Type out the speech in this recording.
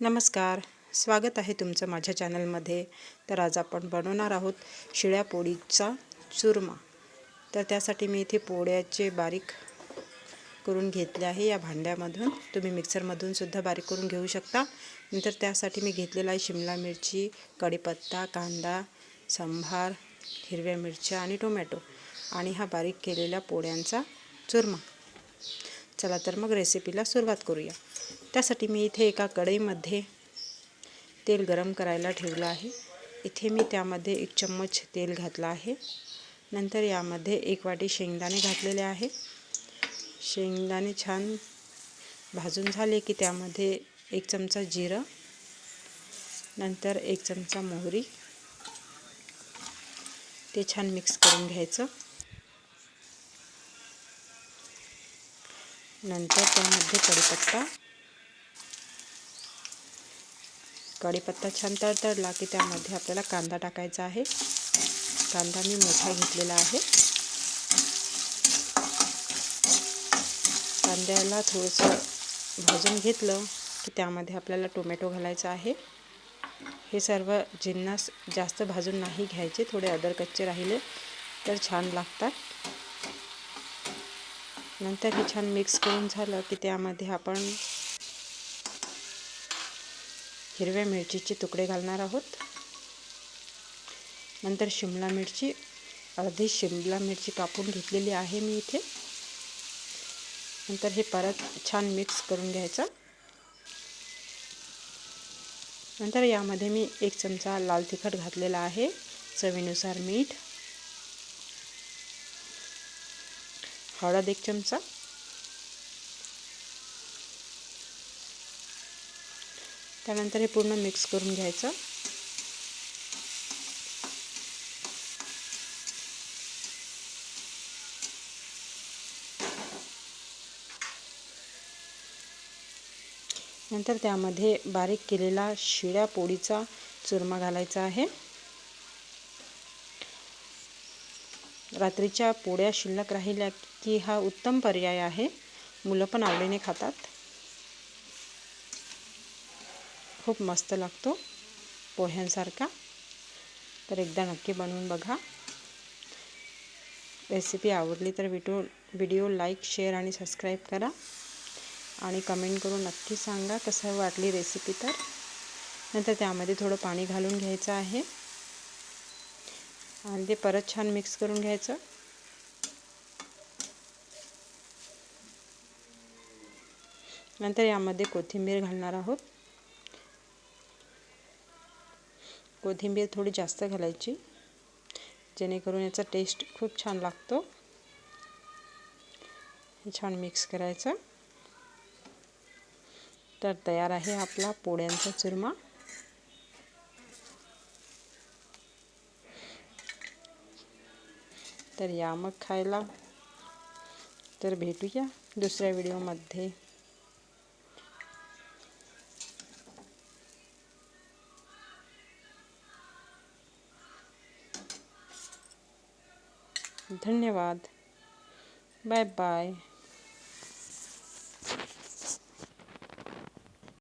नमस्कार. स्वागत आहे तुमचं माझ्या चॅनलमध्ये. तर आज आपण बनवणार आहोत शिळ्या पोळीचा चुरमा. तर त्यासाठी मी इथे पोळ्याचे बारीक करून घेतले आहे. या भांड्यामधून तुम्ही मिक्सरमधून सुद्धा बारीक करून घेऊ शकता. नंतर त्यासाठी मी घेतलेला आहे शिमला मिरची कढीपत्ता कांदा संभार हिरव्या मिरच्या आणि टोमॅटो आणि हा बारीक केलेल्या पोळ्यांचा चुरमा. चला तर मग रेसिपीला सुरुवात करूया. त्यासाठी मी इथे एका कढईमध्ये तेल गरम करायला ठेवलं आहे. इथे मी त्यामध्ये एक चम्मच तेल घातलं आहे. नंतर यामध्ये एक वाटी शेंगदाणे घातलेले आहे. शेंगदाणे छान भाजून झाले की त्यामध्ये एक चमचा जिरं नंतर एक चमचा मोहरी. ते छान मिक्स करून घ्यायचं. नंतर त्यामध्ये कढीपत्ता. कढीपत्ता छान तडतडला की त्यामध्ये आपल्याला कांदा टाकायचा आहे. कांदा मी मोठा घेतलेला आहे. कांद्याला थोडंसं भाजून घेतलं की त्यामध्ये आपल्याला टोमॅटो घालायचा आहे. हे सर्व जिन्नास जास्त भाजून नाही घ्यायचे थोडे अदर कच्चे राहिले तर छान लागतात. नंतर हे छान मिक्स करून झालं की त्यामध्ये आपण हिरव्या मिरचीचे तुकडे घालणार आहोत. नंतर शिमला मिरची अर्धी शिमला मिरची कापून घेतलेली आहे मी इथे. नंतर हे परत छान मिक्स करून घ्यायचं. नंतर यामध्ये मी एक चमचा लाल तिखट घातलेला आहे. चवीनुसार मीठ. हळद एक चमचा. त्यानंतर हे पूर्ण मिक्स करून घ्यायचं. नंतर त्यामध्ये बारीक केलेला शिळ्या पोळीचा चुरमा घालायचा आहे. रात्रीच्या पोळ्या शिल्लक राहिल्या की हा उत्तम पर्याय आहे. मुलं पण आवडीने खातात. खूप मस्त लागतो पोह्यांसारखा. तर एकदा नक्की बनवून बघा. रेसिपी आवडली तर व्हिडिओ व्हिडिओ लाईक शेअर आणि सबस्क्राईब करा. आणि कमेंट करून नक्की सांगा कसं वाटली रेसिपी तर. नंतर त्यामध्ये थोडं पाणी घालून घ्यायचं आहे. आणि ते परत छान मिक्स करून घ्यायचं. नंतर यामध्ये कोथिंबीर घालणार आहोत. कोथिंबीर थोडी जास्त घालायची जेणेकरून याचा टेस्ट खूप छान लागतो. छान मिक्स करायचं. तर तयार आहे आपला पोळ्यांचा चुरमा. तर या मग खायला. तर भेटूया दुसऱ्या व्हिडिओमध्ये. धन्यवाद. Bye bye.